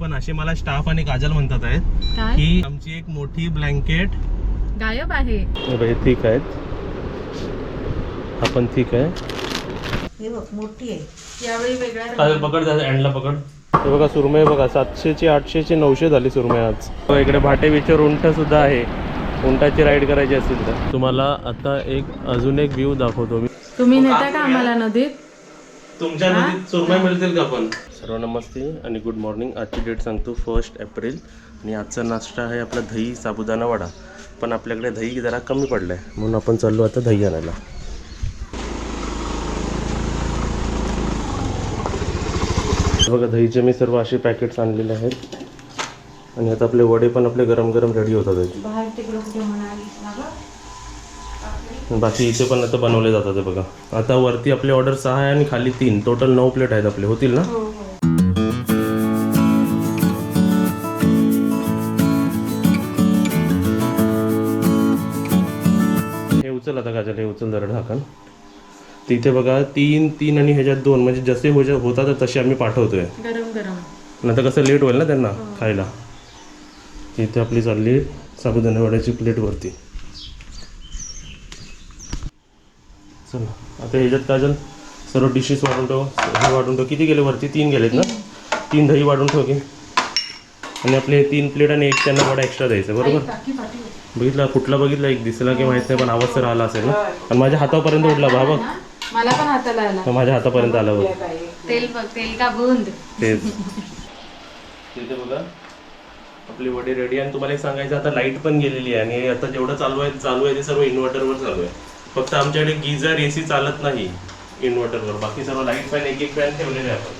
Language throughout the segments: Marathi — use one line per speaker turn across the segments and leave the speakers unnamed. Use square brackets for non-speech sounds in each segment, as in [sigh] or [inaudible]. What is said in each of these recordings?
पण असे मला स्टाफ आणि काजल म्हणतात आहेत
काय?
की आमची एक मोठी ब्लँकेट
गायब आहे.
ठीक आहेत. आपण ठीक आहे.
हे बघ मोठी आहे.
यावेळी वेगळ्या
काजल पकड दादा एंडला पकड. हे बघा सुरमई बघा सातशेची आठशेची नऊशे झाली सुरमई आज. हो, इकडे भाटे बीचवर उंट सुद्धा आहे. उंटाची राईड करायची असेल तर. तुम्हाला आता एक अजून एक व्ह्यू दाखवतो मी.
तुम्ही नेता का आम्हाला नदीत?
तुमच्या नदीत सुरमई मिळतील का पण? सर्व नमस्ते आणि गुड मॉर्निंग आजची डेट सांगतो फर्स्ट एप्रिल आणि आजचा नाश्ता आहे आपला दही साबुदाणा वडा. पण आपल्याकडे दही जरा कमी पडलं आहे म्हणून आपण चाललो आता दही आणायला. बघा दहीचे मी सर्व असे पॅकेट्स आणलेले आहेत. आणि आता आपले वडे पण आपले गरम गरम रेडी होतात बाकी इथे पण आता बनवले जातात हे बघा. आता वरती आपली ऑर्डर सहा आहे आणि खाली तीन. टोटल नऊ प्लेट आहेत आपले. होतील ना? हे उचल आता काजल हे उचल जरा ढाकण. तिथे बघा तीन तीन आणि ह्याच्यात दोन. म्हणजे जसे हो होतात तसे आम्ही पाठवतोय.
गरम गरम.
नंतर कसं लेट होईल ना त्यांना खायला? इथे आपली चालली साबुदाणा वड्याची प्लेट वरती. चला आता ह्याच्यात काजल सर्व डिशेस वाढून ठेव. हे वाढून ठेव. किती गेले वरती? तीन गेलेत ना? तीन दही वाढून ठेव की. आणि आपले तीन प्लेट आणि एक त्यांना वडा एक्स्ट्रा द्यायचा बरोबर? बघितला? कुठला बघितला? एक दिसला की माहीत नाही पण आवाज तर आला असेल ना? आणि माझ्या हातापर्यंत उडला बा बघ.
मला पण हाताला आला.
माझ्या हातापर्यंत आला बघ.
तेल बघ तेल का बुंद?
तेच. तिथे बघा. आपली वडी रेडी आणि तुम्हाला एक सांगायचं आता लाइट पण गेलेली आहे. आणि आता जेवढं चालू आहे चालू आहे ते सर्व इन्व्हर्टरवर चालू आहे. फक्त आमच्याकडे गिझर एसी चालत नाही इन्व्हर्टरवर. बाकी सर्व लाइट फॅन एक एक फॅन ठेवलेले आपण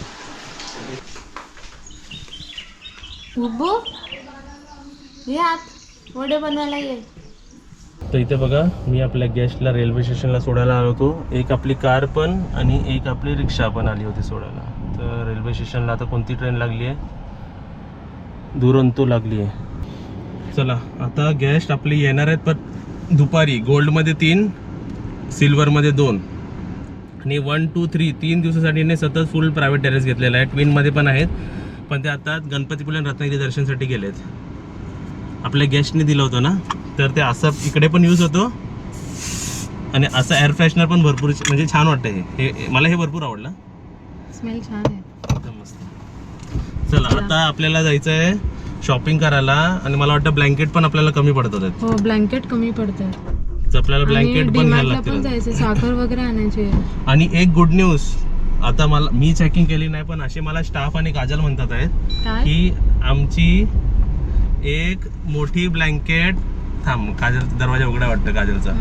उबू ये आत. वडे बनवायला ये.
तर इथे बघा मी आपल्या गेस्टला रेल्वे स्टेशनला सोडायला आलो होतो. एक आपली कार पण आणि एक आपली रिक्षा पण आली होती सोडायला. तर रेल्वे स्टेशनला आता कोणती ट्रेन लागली आहे? दुरंतो लागली आहे. चला आता गेस्ट आपली येणार आहेत पण दुपारी. गोल्डमध्ये तीन सिल्वरमध्ये दोन. आणि वन टू थ्री तीन दिवसासाठी ने सतत फुल प्रायव्हेट टेरेस घेतलेला आहे. ट्विनमध्ये पण आहेत. पण ते आता गणपतीपुळे आणि रत्नागिरी दर्शनसाठी गेलेत. आपल्या गेस्टने दिलं होतं ना? तर ते असं इकडे पण यूज होतो. आणि असं एअर फ्रेशनर पण भरपूर म्हणजे छान वाटतं हे. मला हे भरपूर आवडलं.
स्मेल छान आहे.
एकदम मस्त. चला आता आपल्याला जायचं आहे शॉपिंग करायला. आणि मला वाटतं ब्लँकेट पण आपल्याला कमी पडतात.
हो ब्लँकेट कमी पडतं
तर आपल्याला ब्लँकेट पण घ्यायला लागतील.
साखर वगैरे आणायची.
आणि एक गुड न्यूज आता मला मी चेकिंग केली नाही पण असे मला स्टाफ आणि काजल म्हणतात आहेत की आमची एक मोठी ब्लँकेट थांब काजल दरवाजा उघडा वाटतं काजलचा.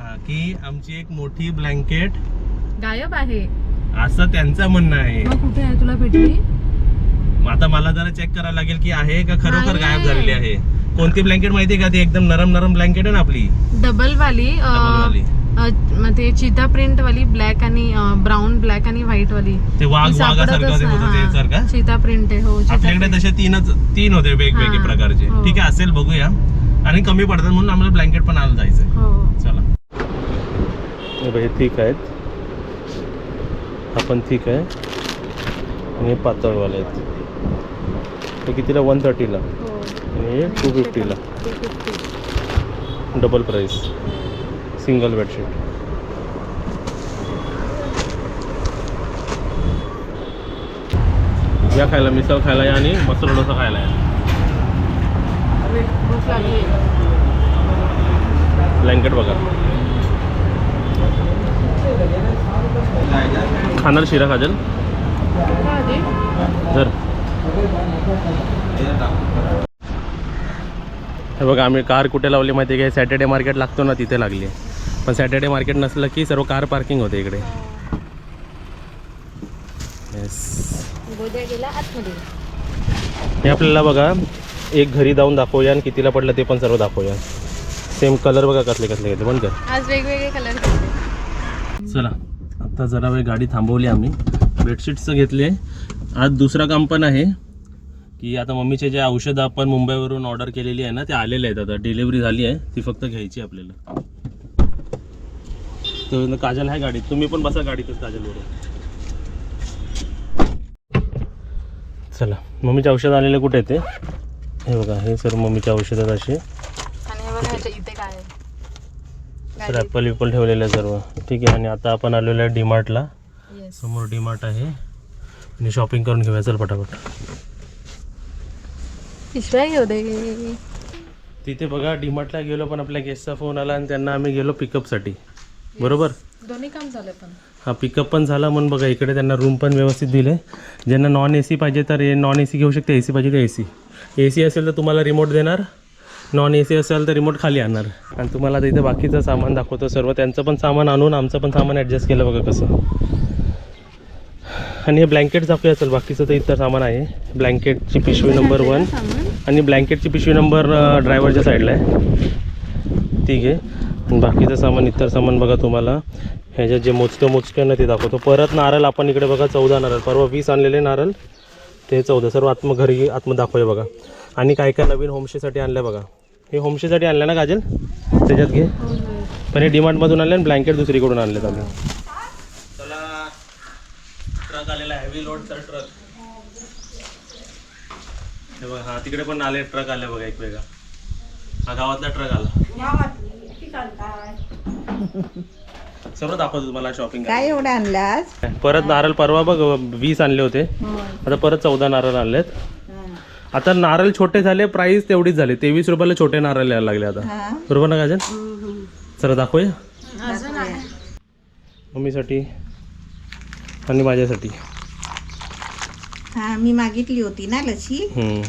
हा की आमची एक मोठी ब्लँकेट
गायब आहे.
असं त्यांचं म्हणणं आहे.
कुठे आहे? तुला भेटली?
आता मला जरा चेक करायला लागेल की आहे का खरोखर. गायब झालेली आहे. कोणती ब्लँकेट माहिती आहे का? ती एकदम नरम नरम ब्लँकेट आहे ना आपली.
डबल वाली ते चिता प्रिंट वाली ब्लॅक आणि ब्राऊन ब्लॅक आणि व्हाईट वाली
ते वाघ
ती
वाघासारखं ते होतं. ते.
चिता प्रिंट आहे हो चिता
आपल्याकडे
print.
तसे तीनच तीन होते वेगवेगळे
हा.
प्रकारचे.
हो.
ठीक आहे असेल बघूया. आणि कमी पडतात म्हणून आम्हाला ब्लँकेट पण आलं जायचं
हो.
चला. हे ठीक आहेत. आपण ठीक आहे. आणि हे पातळवाले आहेत. हे कितीला? वन थर्टीला आणि टू फिफ्टीला
250.
डबल प्राईस सिंगल बेडशीट या खायला मिसळ खायला या आणि मसाला डोसा खायला या. ब्लँकेट बघा. खाणार शिरा खाजल? जर हे बघा आम्ही कार कुठे लावली माहिती आहे सॅटर्डे मार्केट लागतो ना तिथे लागली. पण सॅटर्डे मार्केट नसलं की सर्व कार पार्किंग होते इकडे. हे आपल्याला बघा एक घरी जाऊन दाखवूया आणि कितीला पडलं ते पण सर्व दाखवूया. सेम कलर बघा कसले कसले घेतले पण कर.
आज वेगवेगळे कलर
चला आता जरा वेळ गाडी थांबवली आम्ही. बेडशीट्सचं घेतले. आज दुसरा काम पण आहे. की आता मम्मीचे जे औषधं आपण मुंबईवरून ऑर्डर केलेली आहे ना ते आलेले आहेत आता. डिलिव्हरी झाली आहे. ती फक्त घ्यायची आहे आपल्याला. तर काजल आहे गाडीत. तुम्ही पण बसा गाडीतच काजल बरोबर चला. मम्मीचे औषध आलेले कुठे आहे ते? हे बघा हे सर्व मम्मीचे औषध आहेत असे. ॲपल विपल ठेवलेलं आहे सर्व. ठीक आहे आणि आता आपण आलेलो आहे डीमार्टला. समोर डीमार्ट आहे. आणि शॉपिंग करून घेऊया. चल पटापट.
पिशव्या घेऊ दे.
तिथे बघा डीमार्टला गेलो पण आपल्या गेस्टचा फोन आला आणि त्यांना आम्ही गेलो पिकअपसाठी बरोबर?
दोन्ही काम झालं पण.
हा पिकअप पण झाला म्हणून बघा इकडे त्यांना रूम पण व्यवस्थित दिले. ज्यांना नॉन ए सी पाहिजे तर नॉन ए सी घेऊ शकते ए सी पाहिजे तर ए सी ए सी असेल तर तुम्हाला रिमोट देणार नॉन ए सी असेल तर रिमोट खाली आणणार. आणि तुम्हाला आता इथे बाकीचं सामान दाखवतो सर्व. त्यांचं पण सामान आणून आमचं पण सामान ॲडजस्ट केलं बघा कसं. आणि हे ब्लँकेट दाखवूया असेल बाकीचं तर इतर सामान आहे. ब्लँकेटची पिशवी नंबर वन आणि ब्लँकेटची पिशवी नंबर ड्रायव्हरच्या साईडला आहे. ठीक आहे. आणि बाकीचं सामान इतर सामान बघा तुम्हाला. ह्याच्यात जे मोजकं मोजकं ना ते दाखवतो. परत नारळ आपण इकडे बघा चौदा नारळ. परवा वीस आणलेले नारळ. ते चौदा. सर्व आत्म घरी आत्म दाखवूया बघा. आणि काय काय नवीन होमस्टेसाठी आणलं बघा. हे होमस्टेसाठी आणलं ना काजल? त्याच्यात घे. पण हे डिमांडमधून आणले आणि ब्लँकेट दुसरीकडून आणलेत आम्ही. ट्रक आलेला हेवी लोडचा ट्रक. हे बघा हा तिकडे पण आले ट्रक आले बघा एक वेगळा. हा गावातला ट्रक आला. सर्व दाखवतो तुम्हाला शॉपिंग
काय एवढं आणलास?
परत नारळ परवा बघ वीस आणले होते. आता परत चौदा नारळ आणलेत. आता नारळ छोटे झाले प्राइस तेवढीच झाली. तेवीस रुपयाला छोटे नारळ यायला लागले आता. बरोबर ना काजल चला दाखवूया.
अजून आहे.
मम्मीसाठी आणि माझ्यासाठी.
हा मी मागितली होती ना लशी.
हम्म.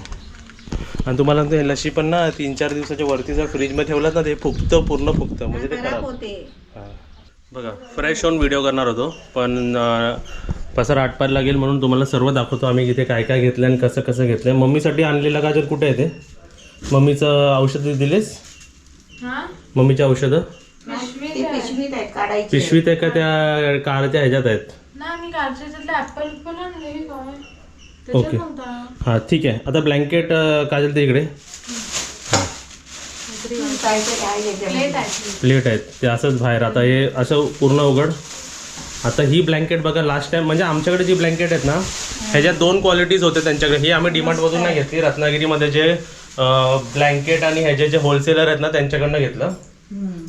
आणि तुम्हाला ते लशी पण ना तीन चार दिवसाच्या वरती जर फ्रीजमध्ये ठेवलात ना ते फुगतं पूर्ण फुगतं. म्हणजे ते
खराब
खराब.
होते.
हा. बघा फ्रेश होऊन व्हिडिओ करणार होतो. पण अं, पसार आटपायला लागेल म्हणून तुम्हाला सर्व दाखवतो आम्ही इथे काय काय घेतलं आणि कसं कसं घेतलं मम्मीसाठी आणलेलं गाजर कुठे आहे ते? मम्मीचं औषध दिलेस?
हा?
मम्मीची औषधं?
ते पिशवीत आहेत काढायची
पिशवीत आहे का त्या कारच्या ह्याच्यात आहेत?
ऍपल पण आणले काय?
ओके. हां ठीक आहे. आता ब्लँकेट काजल ते इकडे.
प्लेट आहे
प्लेट आहेत. ते असंच बाहेर. आता हे असं पूर्ण उघड. आता ही ब्लँकेट बघा लास्ट टाइम म्हणजे आमच्याकडे जी ब्लँकेट आहेत ना ह्याच्यात दोन क्वालिटीज होते त्यांच्याकडे. ही आम्ही डिमांडमधून नाही घेतली. रत्नागिरीमध्ये जे ब्लँकेट आणि ह्याचे जे होलसेलर आहेत ना त्यांच्याकडनं घेतलं.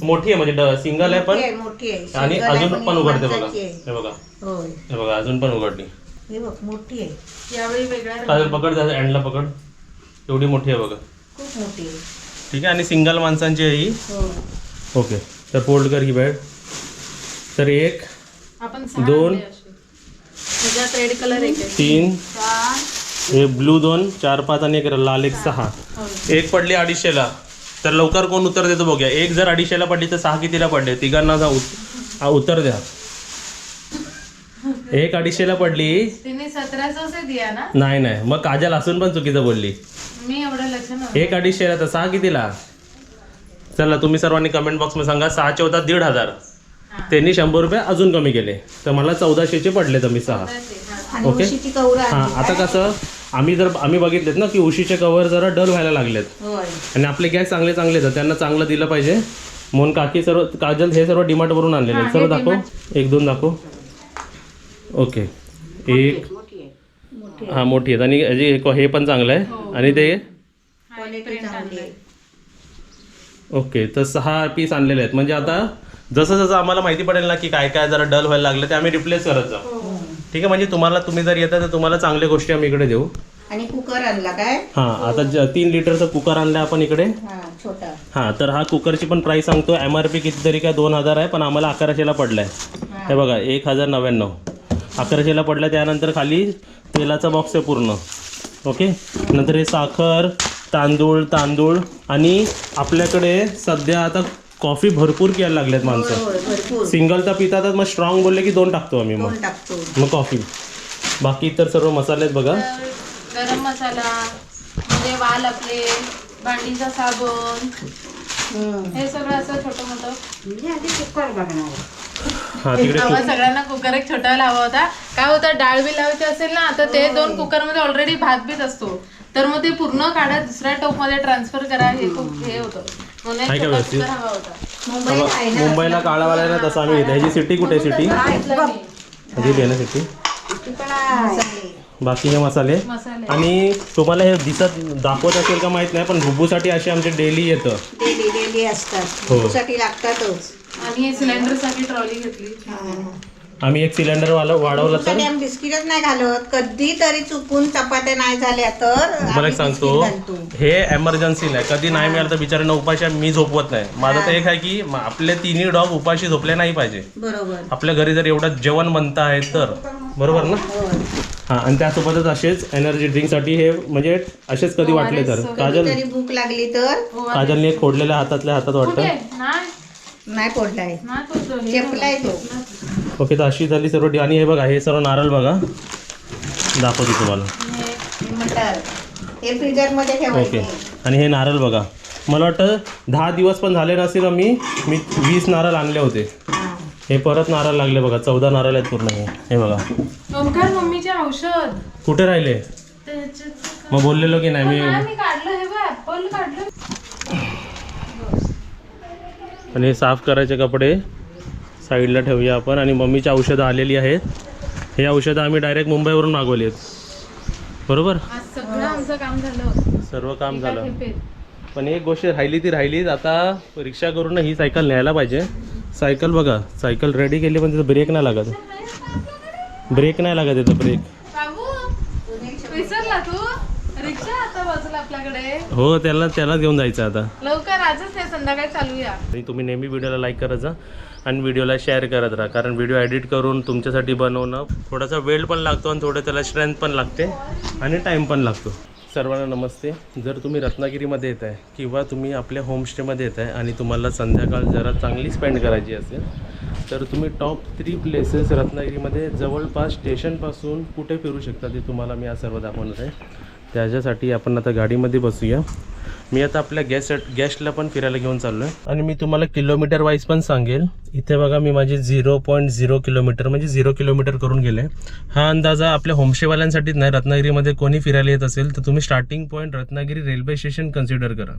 मोठी आहे म्हणजे सिंगल आहे पण
मोठी आहे,
आणि अजून पण उघडते बघा. हे बघा.
होय.
हे बघा अजून पण उघडली.
हे बघ मोठी आहे.
यावेळी
पकड जा एंडला पकड. एवढी मोठी आहे बघा.
खूप मोठी आहे.
ठीक आहे आणि सिंगल माणसांची आहे ही.
हो
ओके तर फोल्ड कर ही बेड तर एक
आपण सहा
दोन.
रेड कलर एक आहे.
तीन
चार.
हे ब्लू दोन चार पाच आणि एक लाल एक सहा. एक पडली अडीचशेला. तर लवकर कोण उत्तर देतो बघूया. एक जर अडीचशेला पडली तर सहा कितीला पडले? तिघांना जा उत- हा, उत्तर द्या. एक अडीचशेला पडली
तिने सतराच असे दिया ना?
नाही नाही. मग काजल असून पण चुकीचं बोलली.
मी एवढं लक्ष नव्हतं.
एक अडीचशेला तर सहा कितीला? चला तुम्ही सर्वांनी कमेंट बॉक्समध्ये सांगा. सहाचे होतात दीड हजार. त्यांनी शंभर रुपये अजून कमी केले. तर मला चौदाशेचे पडले तर मी सहा. ओके. हां आता कसं? आम्ही जर आम्ही बघितलेत ना की उशीचे कवर जरा डल व्हायला लागलेत.
होय.
आणि आपले गॅस चांगले चांगले आहेत. त्यांना चांगलं दिलं पाहिजे. म्हणून काकी सर्व काजल हे सर्व डिमार्टवरून आणलेले आहेत. सर्व दाखव. एक दोन दाखव. ओके. एक
मोठी आहे
हां मोठी आहेत. आणि याची हे पण चांगलं आहे. आणि ते ओके. तर सहा पीस आणलेले आहेत. म्हणजे आता जसं जसं आम्हाला माहिती पडेल ना की काय काय जरा डल व्हायला लागलं ते आम्ही रिप्लेस करत जाऊ. ठीक आहे म्हणजे तुम्हाला तुम्ही जर येता तर तुम्हाला चांगल्या गोष्टी आम्ही इकडे देऊ.
आणि कुकर आणला काय?
हां आता ज- तीन लिटरचा कुकर आणला आपण इकडे.
हा छोटा.
हां तर हा कुकरची पण प्राईस सांगतो एम आर पी कितीतरी काय दोन हजार आहे पण आम्हाला अकराशेला पडला आहे हे बघा एक हजार नव्याण्णव. अकराशेला पडला त्यानंतर खाली तेलाचा बॉक्स आहे पूर्ण. ओके? नंतर हे साखर तांदूळ तांदूळ आणि आपल्याकडे सध्या आता कॉफी भरपूर प्यायला लागल्यात माणसं.
होय भरपूर.
सिंगल तर पितात मग स्ट्रॉंग बोलले की दोन टाकतो आम्ही मग.
दोन टाकतो.
मग कॉफी बाकी इतर सर्व मसाले आहेत बघा.
तर गरम मसाला म्हणजे वाल आपले भांडीचा साबण. हे सगळं असं छोटं मोठं.
म्हणजे आधी कुकर बघणार
हां तिकडे
सगळ्यांना कुकर एक छोटा लावा होता. काय होतं डाळ बी लावायची असेल ना तर ते दोन कुकरमध्ये ऑलरेडी भात बीत असतो. तर मग ते पूर्ण काढा दुसऱ्या टोपमध्ये ट्रान्सफर करा हे खूप हे होतं. म्हणून एक
आहे का
छोटा
व्यवस्थित?
कुकर हवा होता.
मुंबईला
मुंबईला काळावाला ना तसं आम्ही ह्याची सिटी कुठे सिटी
मी.
दिली आहे ना सिटी
ती पण आहे
बाकी हे मसाले?
मसाले.
आणि तुम्हाला हे दिसत दाखवत असेल का माहीत नाही पण बुब्बूसाठी असे आमचे डेली येतं.
डेली डेली असतात.
हो.
साठी लागतातच.
आणि सिलेंडरसाठी ट्रॉली घेतली.
आम्ही एक सिलेंडर वाला वाढवला तर?
साठी आम्ही बिस्किटच नाही घालत. कधी तरी चुकून चपात्या नाही झाल्या तर
मला एक सांगतो. हे एमर्जन्सीला आहे कधी नाही मिळालं तर बिचाऱ्यांना उपाशी मी झोपवत नाही. माझं तर एक आहे की आपले तिन्ही डॉग उपाशी झोपले नाही पाहिजे.
बरोबर.
आपल्या घरी जर एवढं जेवण बनतं आहे तर. बरोबर ना?
होय.
हां आणि त्यासोबतच असेच एनर्जी ड्रिंकसाठी हे म्हणजे असेच कधी वाटले तर. काजल
भूक लागली तर
काजलने एक फोडलेल्या हातातल्या हातात वाटतं.
नाही.
नाही फोडलाय
नाही हे
चेपलाय तो.
ओके तर अशी झाली सर्व आणि हे बघा हे सर्व नारळ बघा. दाखवतो तुम्हाला.
हे हे
ओके
ठेवायचे.
आणि हे नारळ बघा. मला वाटतं दहा दिवस पण झाले नसेल मी मी वीस नारळ आणले होते.
हा.
हे परत नारळ लागले बघा. चौदा नारळ आहेत पूर्ण हे. हे बघा.
ओमकार मम्मीचे औषध.
कुठे राहिले? मग बोललेलो की नाही? मी
हे
आणि हे साफ करायचे कपडे. साईडला ठेवूया आपण. आणि मम्मीची औषधं आलेली आहेत. हे औषधं आम्ही डायरेक्ट मुंबईवरून मागवली आहेत. बरोबर? सर्व काम झालं. पण एक गोष्ट राहिली ती राहिलीच. आता रिक्षा करून ही सायकल न्यायला पाहिजे. सायकल बघा सायकल रेडी केली पण तिथं ब्रेक नाही लागत. ब्रेक नाही लागत तिथं ब्रेक हो त्याला त्याला घेऊन जायचं आता.
लवकर आजच संध्याकाळी चालूया.
तुम्ही नेहमी व्हिडिओला लाईक करत जा. आणि व्हिडिओला शेअर करत राहा. कारण व्हिडिओ एडिट करून तुमच्यासाठी बनवणं थोडासा वेळ पण लागतो आणि थोडं त्याला स्ट्रेंथ पण लागते आणि टाईम पण लागतो. सर्वांना नमस्ते. जर तुम्ही रत्नागिरीमध्ये येत आहे किंवा तुम्ही आपल्या होमस्टेमध्ये येत आहे आणि तुम्हाला संध्याकाळ जरा चांगली स्पेंड करायची असेल तर तुम्ही टॉप थ्री प्लेसेस रत्नागिरीमध्ये जवळपास स्टेशनपासून कुठे फिरू शकता ते तुम्हाला मी आज सर्व दाखवणार आहे. त्याच्यासाठी आपण आता गाडीमध्ये बसूया. मी आता आपल्या गेस्ट गेस्टला पण फिरायला घेऊन चाललो आहे आणि मी तुम्हाला किलोमीटर वाईज पण सांगेल. इथे बघा मी माझे झिरो पॉईंट झिरो किलोमीटर म्हणजे झिरो किलोमीटर करून गेले हा अंदाजा आपल्या होमशेवाल्यांसाठीच नाही रत्नागिरीमध्ये कोणी फिरायला येत असेल तर तुम्ही starting point Ratnagiri railway station consider करा.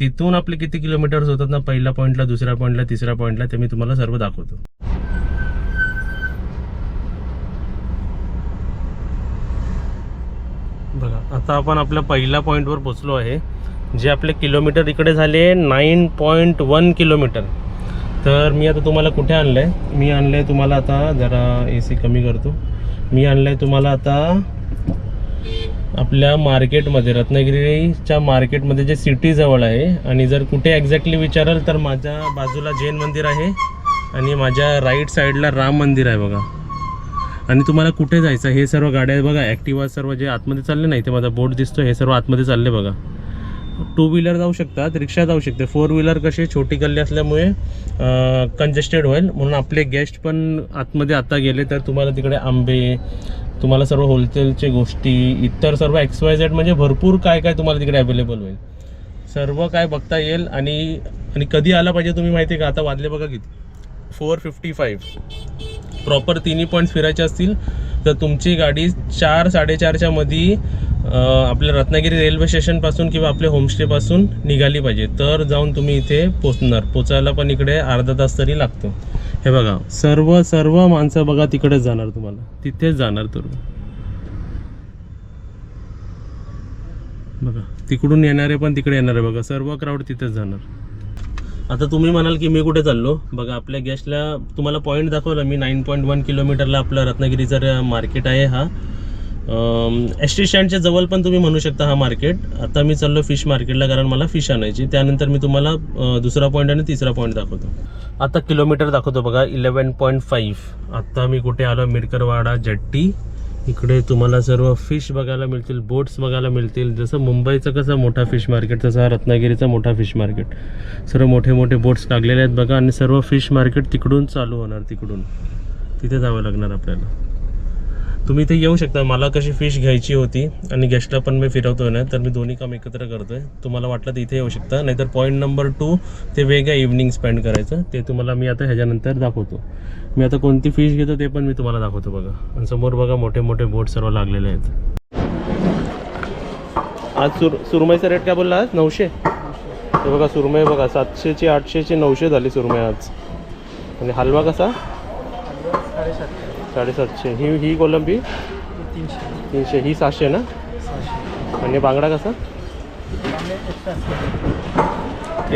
तिथून आपले किती किलोमीटर्स होतात ना पहिल्या पॉईंटला दुसऱ्या पॉईंटला तिसऱ्या पॉईंटला ते मी तुम्हाला सर्व दाखवतो. बघा आता आपण आपल्या पहिल्या पॉईंटवर पोचलो आहे. जे आपले किलोमीटर इकडे झाले नाईन पॉईंट वन किलोमीटर. तर मी आता तुम्हाला कुठे आणलं आहे मी आणलं आहे तुम्हाला आता जरा ए सी कमी करतो. मी आणलं आहे तुम्हाला आता आपल्या मार्केटमध्ये रत्नागिरीच्या मार्केटमध्ये जे सिटीजवळ आहे. आणि जर कुठे एक्झॅक्टली विचाराल तर माझ्या बाजूला जैन मंदिर आहे आणि माझ्या राईट साईडला राम मंदिर आहे बघा. आणि तुम्हाला कुठे जायचं हे सर्व गाड्या बघा ॲक्टिवा सर्व जे आतमध्ये चालले नाही ते माझा बोर्ड दिसतो हे सर्व आतमध्ये चालले बघा. टू व्हीलर जाऊ शकतात रिक्षा जाऊ शकते. फोर व्हीलर कशी छोटी गल्ली असल्यामुळे कंजेस्टेड होईल. म्हणून आपले गेस्ट पण आतमध्ये आता गेले तर तुम्हाला तिकडे आंबे तुम्हाला सर्व होलसेलचे गोष्टी इतर सर्व एक्स वाय झेड म्हणजे भरपूर काय काय तुम्हाला तिकडे अवेलेबल होईल. सर्व काय बघता येईल आणि आणि कधी आला पाहिजे तुम्ही माहिती आहे का? आता वाजले बघा किती. फोर फिफ्टी फाईव्ह प्रॉपर तिन्ही पॉईंट्स फिरायचे असतील तर तुमची गाडी चार साडेचारच्या मध्ये आपल्या रत्नागिरी रेल्वे स्टेशनपासून किंवा आपल्या होमस्टेपासून निघाली पाहिजे. तर जाऊन तुम्ही इथे पोचणार. पोचायला पण इकडे अर्धा तास तरी लागतो. हे बघा सर्व सर्व माणसं बघा तिकडेच जाणार तुम्हाला. तिथेच जाणार तर बघा तिकडून येणारे पण तिकडे येणार आहे बघा. सर्व क्राऊड तिथेच जाणार. आता तुम्ही म्हणाल की मी कुठे चाललो? बघा आपल्या गेस्टला तुम्हाला पॉईंट दाखवला. मी नाईन पॉईंट वन किलोमीटरला आपला रत्नागिरीचा मार्केट आहे हा. एस टी स्टँडच्या जवळ पण तुम्ही म्हणू शकता हा मार्केट आता मी चाललो फिश मार्केटला कारण मला फिश आणायची. त्यानंतर मी तुम्हाला दुसरा पॉईंट आणि तिसरा पॉईंट दाखवतो. आता किलोमीटर दाखवतो बघा इलेवन पॉईंट फाईव्ह आत्ता मी कुठे आलो? मिरकरवाडा जट्टी. इकडे तुम्हाला सर्व फिश बघायला मिळतील बोट्स बघायला मिळतील. जसं मुंबईचं कसं मोठा फिश मार्केट तसं रत्नागिरीचा मोठा फिश मार्केट सर्व मोठे मोठे बोट्स लागलेले आहेत बघा आणि सर्व फिश मार्केट तिकडून चालू होणार तिकडून. तिथे जावं लागणार आपल्याला. तुम्ही इथे येऊ शकता. मला कशी फिश घ्यायची होती आणि गेस्टला पण मी फिरवतोय ना तर मी दोन्ही काम एकत्र करतो आहे तुम्हाला वाटलं तर इथे येऊ शकता. नाहीतर पॉईंट नंबर टू ते वेगळ्या इव्हनिंग स्पेंड करायचं. ते तुम्हाला मी आता ह्याच्यानंतर दाखवतो. मी आता कोणती फिश घेतो ते पण मी तुम्हाला दाखवतो बघा. आणि समोर बघा मोठे मोठे बोट सर्व लागलेले आहेत. आज सुर सुरमईचा रेट काय बोलला आज? नऊशे? ते बघा सुरमई बघा सातशेची आठशेची नऊशे झाली सुरमई आज. आणि हलवा कसा? साडेसातशे. ही ही कोलंबी तीनशे. ही सहाशे ना? आणि बांगडा कसा?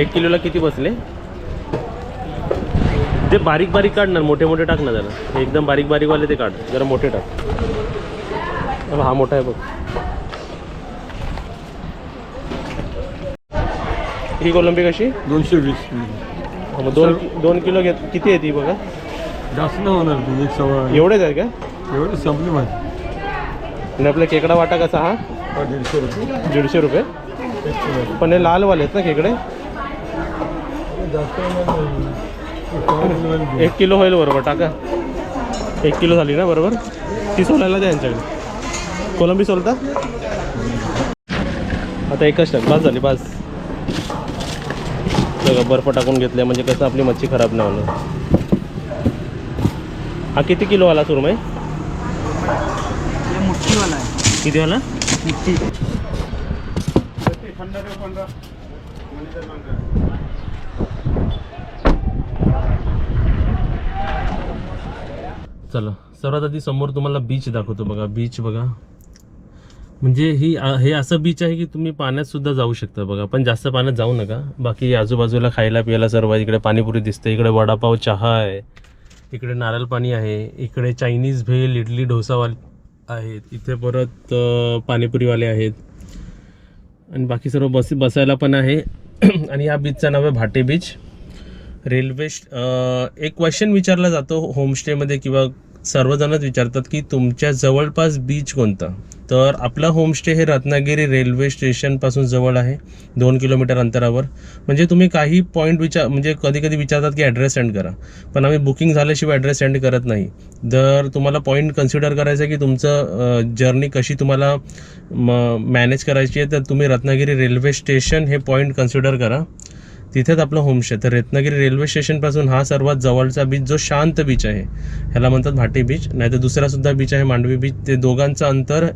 एक किलोला किती बसले? ते बारीक बारीक काढणार मोठे मोठे टाक ना जरा एकदम बारीक बारीकवाले ते काढ. जरा मोठे टाक. हा मोठा आहे बघ. ही कोलंबी कशी?
दोनशे वीस.
दोन दोन किलो घेत किती आहे ती बघा?
जास्त नाही होणार ती एक सव्वा
एवढेच आहे का?
एवढी संपली माझी.
आणि आपला खेकडा वाटा कसा हा?
हा दीडशे रुपये.
दीडशे रुपये. पण हे लालवाले आहेत ना खेकडे?
जास्त होणार नाही. सव्वा किलो आहे.
एक किलो होईल बरोबर टाका. एक किलो झाली ना बरोबर? ती सोलायला द्या यांच्याकडे. कोलंबी सोलता? आता एकच टाक बस झाली बस. सगळं बर्फ टाकून घेतलं म्हणजे कसं आपली मच्छी खराब नाही होणार. हा किती किलो आला सुरमई? किती वाला चला सर्वात आधी समोर तुम्हाला बीच दाखवतो बघा. बीच बघा. म्हणजे ही हे असं बीच आहे की तुम्ही पाण्यात सुद्धा जाऊ शकता बघा. पण जास्त पाण्यात जाऊ नका. बाकी आजूबाजूला खायला प्यायला सर्व आहे. इकडे पाणीपुरी दिसते इकडे वडापाव चहा आहे. इकडे नारळ पाणी आहे इकडे चायनीज भेल इडली डोसावाले आहेत इथे परत पाणीपुरीवाले आहेत. आणि बाकी सर्व बस बसायला पण आहे. [clears throat] आणि या बीचचं नाव आहे भाटे बीच रेल्वे एक क्वेश्चन विचारला जातो होमस्टेमध्ये किंवा सर्वजणच विचारतात की तुमच्या जवळपास बीच कोणता? तर आपला होमस्टे हे रत्नागिरी रेल्वे स्टेशनपासून जवळ आहे दोन किलोमीटर अंतरावर. म्हणजे तुम्ही काही पॉईंट विचार म्हणजे कधी कधी विचारतात की ॲड्रेस सेंड करा. पण आम्ही बुकिंग झाल्याशिवाय ॲड्रेस सेंड करत नाही. तर तुम्हाला पॉईंट कन्सिडर करायचं आहे की तुमचं जर्नी कशी तुम्हाला मॅनेज करायची आहे तर तुम्ही रत्नागिरी रेल्वे स्टेशन हे पॉईंट कन्सिडर करा. तिथेच आपलं होमशे तर रत्नागिरी रेल्वे स्टेशनपासून हा सर्वात जवळचा बीच जो शांत बीच आहे. ह्याला म्हणतात भाटी बीच नाहीतर तर दुसरासुद्धा बीच आहे मांडवी बीच ते दोघांचं अंतर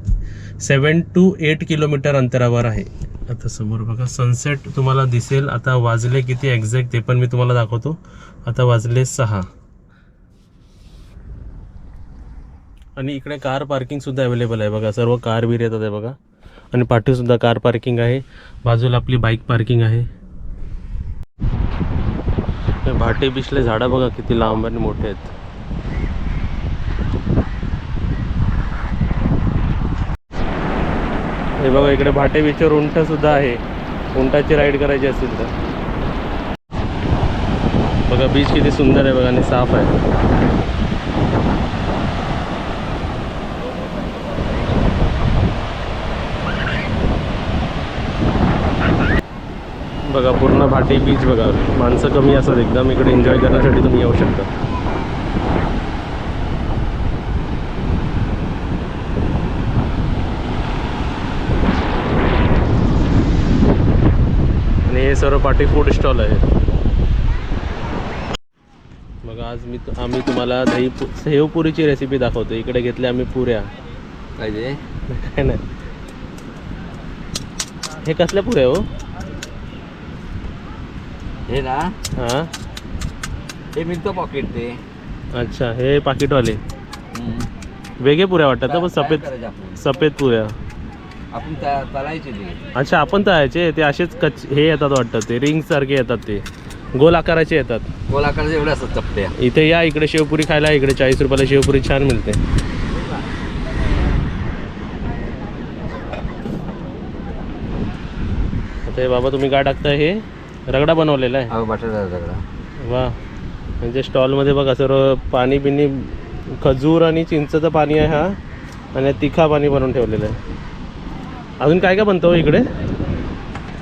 सेवन टू एट किलोमीटर अंतरावर आहे. आता समोर बघा सनसेट तुम्हाला दिसेल. आता वाजले किती एक्झॅक्ट ते पण मी तुम्हाला दाखवतो. आता वाजले सहा. आणि इकडे कार पार्किंगसुद्धा अवेलेबल आहे बघा. सर्व कार बीर येतात आहे बघा. आणि पाठीसुद्धा कार पार्किंग आहे. बाजूला आपली बाईक पार्किंग आहे. भाटे बिचले झाडं बघा किती लांब आणि मोठे आहेत. हे बघा इकडे भाटे बीचवर उंट सुद्धा आहे. उंटाची राईड करायची असेल तर. बघा बीच किती सुंदर आहे बघा आणि साफ आहे. बघा पूर्ण भाटी बीच बघा. माणसं कमी असतात एकदम इकडे एन्जॉय करण्यासाठी तुम्ही येऊ शकता. आणि हे सर्व पाठी फूड स्टॉल आहे बघा आज मी आम्ही तुम्हाला दही शेवपुरीची रेसिपी दाखवतो. इकडे घेतल्या आम्ही पुऱ्या.
पाहिजे [laughs]
काय नाही. हे कसल्या पुऱ्या हो?
हे ना.
हां.
हे मिळतं पॉकेट ते.
अच्छा हे पाकिटवाले.
हम्म.
वेगळे पुऱ्या वाटतात ना पण सफेद
करायचं आपण.
सफेद पुऱ्या.
आपण त्या तळायचे ते.
अच्छा आपण तळायचे ते असेच कच हे येतात वाटतं ते रिंग सारखे येतात ते. गोल आकाराचे येतात.
गोल आकाराचे एवढे असतात चपट्या.
इथे या इकडे शेवपुरी खायला इकडे चाळीस रुपयाला शेवपुरी छान मिळते. आता हे बाबा तुम्ही काय टाकताय हे? रगडा बनवलेला आहे.
बटाटा सगळा
वा. म्हणजे स्टॉलमध्ये बघा सर्व पाणी बिनी खजूर आणि चिंचचं पाणी आहे हा. आणि तिखा पाणी बनवून ठेवलेलं आहे. अजून काय काय बनतं हो इकडे?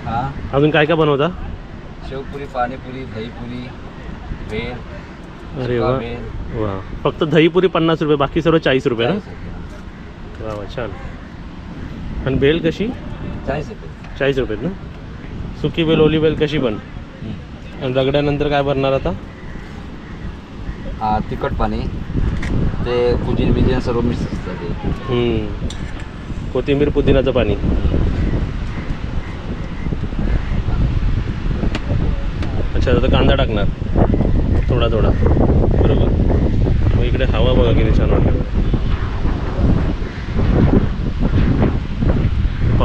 हा?
अजून काय काय बनवता?
शेवपुरी पाणीपुरी दहीपुरी
अरे वा. वा. फक्त दहीपुरी पन्नास रुपये बाकी सर्व चाळीस रुपये ना? वा वा छान. आणि बेल कशी?
चाळीस रुपये.
चाळीस रुपये ना? सुकी बेल ओली बेल कशी पण. आणि रगड्यानंतर काय भरणार आता?
तिखट पाणी. ते पुदिन बिजिन सर्व मिक्स असतं ते.
हम्म. कोथिंबीर पुदिनाचं पाणी. अच्छा आता कांदा टाकणार. थोडा थोडा. बरोबर. मग इकडे हवा बघा किती छान वाटतं.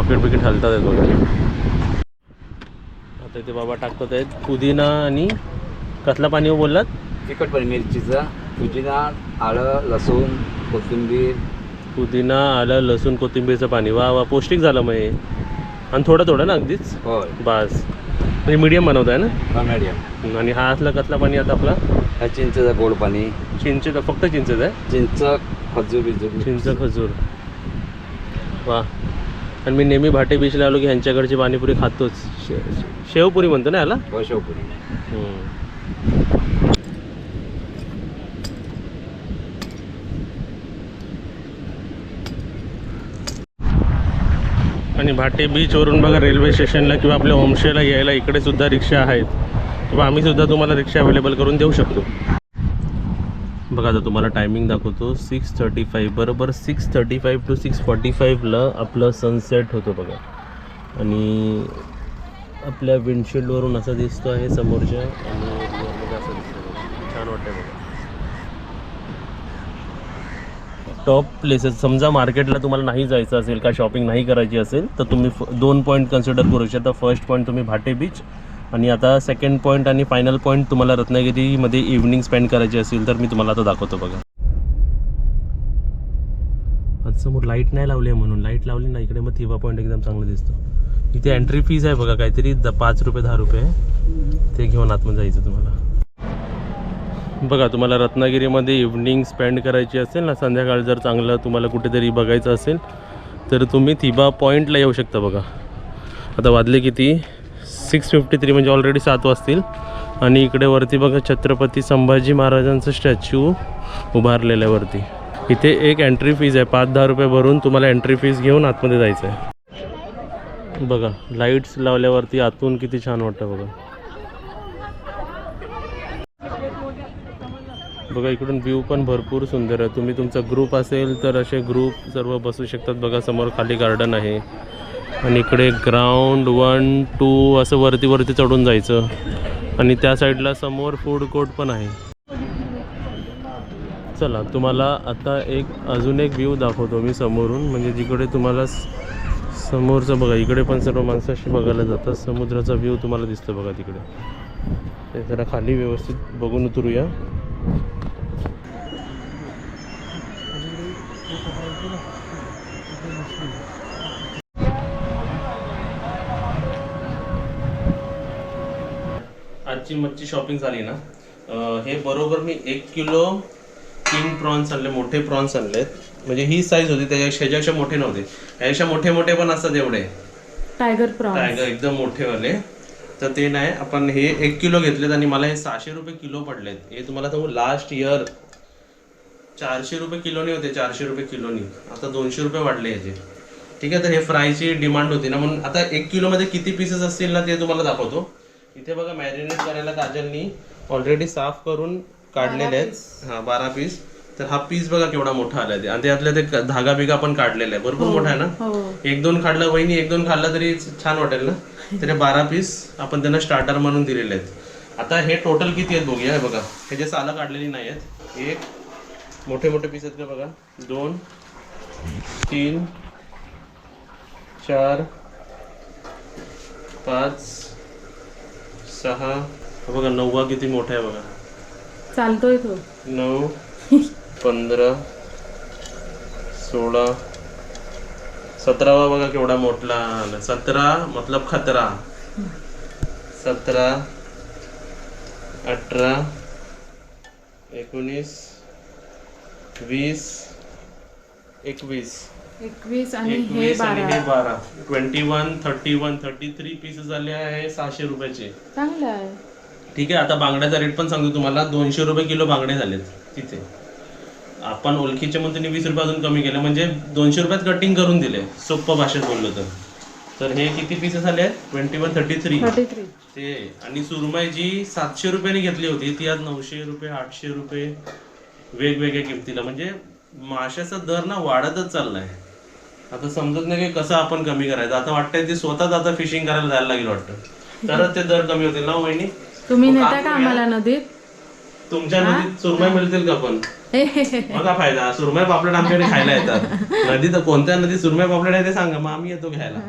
तिकीट बिकीट हलतात आहेत बघा आता इथे बाबा टाकतात आहेत. पुदिना आणि कसला पाणी हो बोललात?
तिखट पण मिरचीचा. पुदिना आलं लसूण कोथिंबीर.
पुदिना आलं लसूण कोथिंबीरचं पाणी. वा वा पौष्टिक झालं मग हे. आणि थोडं थोडं ना अगदीच?
होय.
बास. म्हणजे मीडियम बनवताय ना?
हा मॅडियम
आणि हा असला कसला पाणी आता आपला?
हा चिंचेचं गोड पाणी.
चिंचेचं फक्त चिंचेचं आहे?
चिंच खजूर बिजूर.
चिंच खजूर. वा. आणि मी नेहमी भाटे बीचला आलो की ह्यांच्याकडची पाणीपुरी खातोच. शे- शेवपुरी म्हणतो ना याला?
हो शेवपुरी.
आणि भाटे बीचवरून बघा रेल्वे स्टेशनला किंवा आपल्या होमस्टेला यायला इकडे सुद्धा रिक्षा आहेत. किंवा आम्ही सुद्धा तुम्हाला रिक्षा अवेलेबल करून देऊ शकतो. बघा आता तुम्हाला टायमिंग दाखवतो. सिक्स थर्टी फाईव्ह बरोबर six thirty five to six forty फाईव्हला आपलं सनसेट होतो बघा. आणि आपल्या विंडशिल्डवरून असं दिसतो आहे समोरच्या. आणि रिअरमध्ये असं दिसतं छान वाटतं बघा. टॉप प्लेसेस समजा मार्केटला तुम्हाला नाही जायचं असेल का शॉपिंग नाही करायची असेल तर तुम्ही फ- दोन पॉईंट कन्सिडर करू शकता. फर्स्ट पॉईंट तुम्ही भाटे बीच आणि आता सेकंड पॉईंट आणि फायनल पॉईंट तुम्हाला रत्नागिरीमध्ये इव्हनिंग स्पेंड करायची असेल तर मी तुम्हाला आता दाखवतो बघा. समोर लाइट नाही लावली आहे म्हणून. लाइट लावली ना इकडे मग थिबा पॉईंट एकदम चांगलं दिसतो. इथे एंट्री फीज आहे बघा काहीतरी द पाच रुपये दहा रुपये ते घेऊन आतमध्ये जायचं तुम्हाला. बघा तुम्हाला रत्नागिरीमध्ये इव्हनिंग स्पेंड करायची असेल ना संध्याकाळ जर चांगलं तुम्हाला कुठेतरी बघायचं असेल तर तुम्ही थिबा पॉईंटला येऊ शकता बघा. आता वाजले किती? सिक्स फिफ्टी थ्री म्हणजे ऑलरेडी सात वाजतील आणि इकडे वरती बघा छत्रपती संभाजी महाराजांचं स्टॅच्यू उभारलेलं आहे वरती. इथे एक एंट्री फीज आहे. पाच दहा रुपये भरून तुम्हाला एंट्री फीज घेऊन आतमध्ये जायचं आहे बघा लाईट्स लावल्यावरती आतून किती छान वाटतं बघा. बघा इकडून व्ह्यू पण भरपूर सुंदर आहे. तुम्ही तुमचा ग्रुप असेल तर असे ग्रुप सर्व बसू शकतात. बघा समोर खाली गार्डन आहे. आणि इकडे ग्राउंड वन टू असं वरती वरती चढून जायचं. आणि त्या साईडला समोर फूड कोर्ट पण आहे. चला तुम्हाला आता एक अजून एक व्ह्यू दाखवतो मी समोरून. म्हणजे जिकडे तुम्हाला समोरचं बघा इकडे पण सर्व माणसं अशी बघायला जातात. समुद्राचा व्ह्यू तुम्हाला दिसतो बघा तिकडे. ते जरा खाली व्यवस्थित बघून उतरूया. आजची मच्छी शॉपिंग झाली ना हे बरोबर मी एक किलो किंग प्रॉन्स आणले मोठे प्रॉन्स आणलेत. म्हणजे ही साईज होती त्याच्या ह्याच्यापेक्षा मोठे नव्हते. ह्यापेक्षा मोठे मोठे पण असतात एवढे.
टायगर प्रॉन्स
टायगर एकदम मोठेवाले तर ते नाही आपण हे एक किलो घेतलेत आणि मला हे सहाशे रुपये किलो पडलेत. हे तुम्हाला सांगू लास्ट इयर चारशे रुपये किलोनी होते चारशे रुपये किलोनी आता दोनशे रुपये वाढले याचे. ठीक आहे तर हे फ्रायची डिमांड होती ना म्हणून आता एक किलोमध्ये किती पीसेस असतील ना ते तुम्हाला दाखवतो. इथे बघा मॅरिनेट करायला काजलनी ऑलरेडी साफ करून काढलेले आहेत. हा बारा पीस तर हा पीस बघा केवढा मोठा आलाय ते. आणि त्यातले ते धागा बिगा पण काढलेला आहे. भरपूर मोठा आहे ना?
हो.
एक दोन खाल्लं वहिनी एक दोन खाल्लं तरी छान वाटेल ना? तरी बारा पीस आपण त्यांना स्टार्टर म्हणून दिलेले आहेत. आता हे टोटल किती आहेत बघूया हे बघा. हे जे सालं काढलेली नाही आहेत. एक मोठे मोठे पीस आहेत का बघा? दोन तीन चार पाच सहा. हा बघा नववा किती मोठा आहे बघा.
चालतोय तो.
नऊ पंधरा सोळा. सतरावा बघा केवढा मोठा. आला सतरा मतलब खतरा. सतरा अठरा एकोणीस वीस एकवीस.
एकवीस आणि हे
एकवीस आणि
बारा
हे बारा. Twenty one thirty one thirty three pieces झाले आहे सहाशे रुपयाचे.
चांगलं आहे.
ठीक आहे आता बांगड्याचा रेट पण सांगतो तुम्हाला. दोनशे रुपये किलो बांगडे झालेत तिथे. आपण ओळखीचे म्हणतो वीस रुपये अजून कमी केले. म्हणजे दोनशे रुपयात कटिंग करून दिले. सोप्पं भाषेत बोललो तर. तर हे किती पीसेस आले आहेत? Twenty one thirty three
thirty three
ते. आणि सुरमई जी सातशे रुपयाने घेतली होती. ती आज नऊशे रुपये आठशे रुपये वेगवेगळ्या किमतीला. म्हणजे माशाचा दर ना वाढतच चाललाय. आता समजत नाही की कसं आपण कमी करायचं. आता वाटतंय ते स्वतःच आता फिशिंग करायला जायला लागेल वाटतं. तरच ते दर कमी होतील ना वहिनी?
तुम्ही
मग
नेता का. आम्हाला नदीत?
तुमच्या नदीत सुरमई मिळतील का पण? [laughs] बघा फायदा सुरमई पापलेट आमच्याकडे खायला येतात. नदीत कोणत्या नदीत सुरमई पापलेट आहे ते सांगा मग आम्ही येतो घ्यायला.